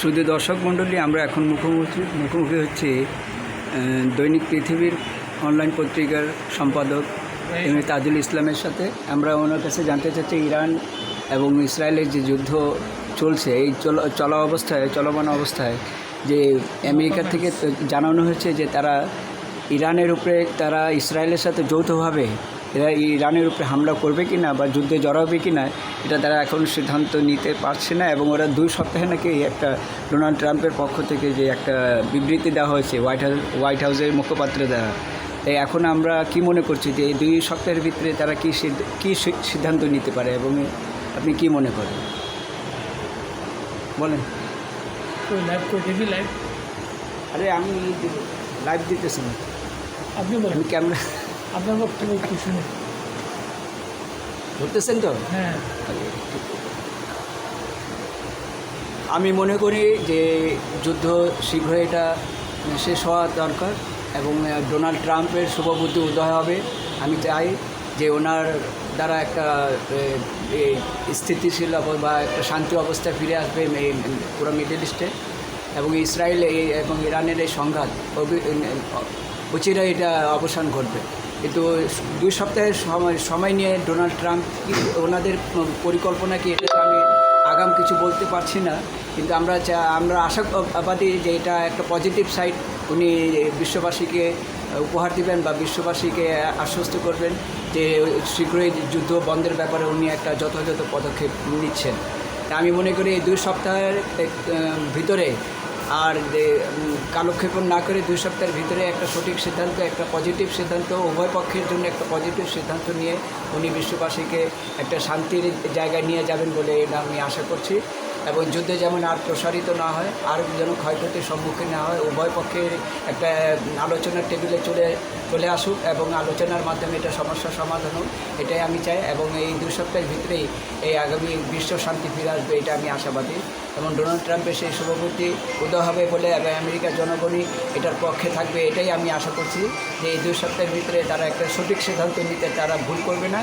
শুধু দর্শক মণ্ডলী, আমরা এখন মুখোমুখি মুখোমুখি হচ্ছি দৈনিক পৃথিবীর অনলাইন পত্রিকার সম্পাদক এম এ তাজুল ইসলামের সাথে। আমরা ওনার কাছে জানতে চাচ্ছি, ইরান এবং ইসরায়েলের যে যুদ্ধ চলছে, এই চলা অবস্থায়, চলমান অবস্থায়, যে আমেরিকা থেকে জানানো হয়েছে যে তারা ইরানের উপরে, তারা ইসরায়েলের সাথে যৌথভাবে এরা ইরানের উপরে হামলা করবে কি না বা যুদ্ধে জড়াবে কি না এটা তারা এখন সিদ্ধান্ত নিতে পারছে না এবং ওরা দুই সপ্তাহে নাকি একটা ডোনাল্ড ট্রাম্পের পক্ষ থেকে যে একটা বিবৃতি দেওয়া হয়েছে হোয়াইট হাউস হোয়াইট হাউসের মুখপাত্র দেওয়া। তাই এখন আমরা কি মনে করছি যে এই দুই সপ্তাহের ভিতরে তারা কী কী সিদ্ধান্ত নিতে পারে এবং আপনি কি মনে করেন? বলেন। লাইভ আরে আমি লাইভ দিতেছি না। আপনি বলেন। ক্যামেরা আপনার বক্তব্য একটু শুনে ধরতেছেন তো? হ্যাঁ। আমি মনে করি যে যুদ্ধ শীঘ্র এটা শেষ হওয়া দরকার এবং ডোনাল্ড ট্রাম্পের শুভবুদ্ধি উদয় হবে। আমি চাই যে ওনার দ্বারা একটা স্থিতিশীল বা একটা শান্তি অবস্থায় ফিরে আসবে এই পুরো মিডল ইস্টে। এবং ইসরায়েল এই- এবং ইরানের এই সংঘাত অচিরে এটা অবসান ঘটবে। কিন্তু দুই সপ্তাহের সময় সময় নিয়ে ডোনাল্ড ট্রাম্প কি ওনাদের পরিকল্পনা কি এটা আমি আগাম কিছু বলতে পারছি না। কিন্তু আমরা চা- আমরা আশাবাদী যে এটা একটা পজিটিভ সাইড উনি বিশ্ববাসীকে উপহার দিবেন বা বিশ্ববাসীকে আশ্বস্ত করবেন যে শীঘ্রই যুদ্ধ বন্ধের ব্যাপারে উনি একটা যথাযথ পদক্ষেপ নিচ্ছেন। আমি মনে করি এই দুই সপ্তাহের ভিতরে আর কালক্ষেপণ না করে দুই সপ্তাহের ভিতরে একটা সঠিক সিদ্ধান্ত, একটা পজিটিভ সিদ্ধান্ত, উভয় পক্ষের জন্য একটা পজিটিভ সিদ্ধান্ত নিয়ে উনি বিশ্ববাসীকে একটা শান্তির জায়গায় নিয়ে যাবেন বলে এটা আমি আশা করছি। এবং যুদ্ধে যেমন আর প্রসারিত না হয় আর যেন ক্ষয়ক্ষতির সম্মুখীন না হয়, উভয় পক্ষের একটা আলোচনার টেবিলে চলে চলে আসুক এবং আলোচনার মাধ্যমে এটা সমস্যার সমাধান হোক, এটাই আমি চাই এবং এই দুই সপ্তাহের ভিতরেই এই আগামী বিশ্ব শান্তি ফিরে আসবে, এটা আমি আশাবাদী। এবং ডোনাল্ড ট্রাম্পের সেই শুভবুদ্ধি উদয় হবে বলে এবং আমেরিকার জনগণই এটার পক্ষে থাকবে, এটাই আমি আশা করছি যে এই দুই সপ্তাহের ভিতরে তারা একটা সঠিক সিদ্ধান্ত নিতে তারা ভুল করবে না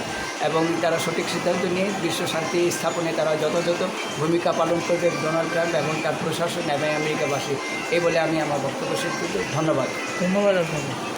এবং তারা সঠিক সিদ্ধান্ত নিয়ে বিশ্ব শান্তি স্থাপনে তারা যথাযথ ভূমিকা পালন করবে ডোনাল্ড ট্রাম্প এবং তার প্রশাসন এবং আমেরিকাবাসী। এই বলে আমি আমার বক্তব্য শেষ করছি। ধন্যবাদ। ধন্যবাদ আপনাকে।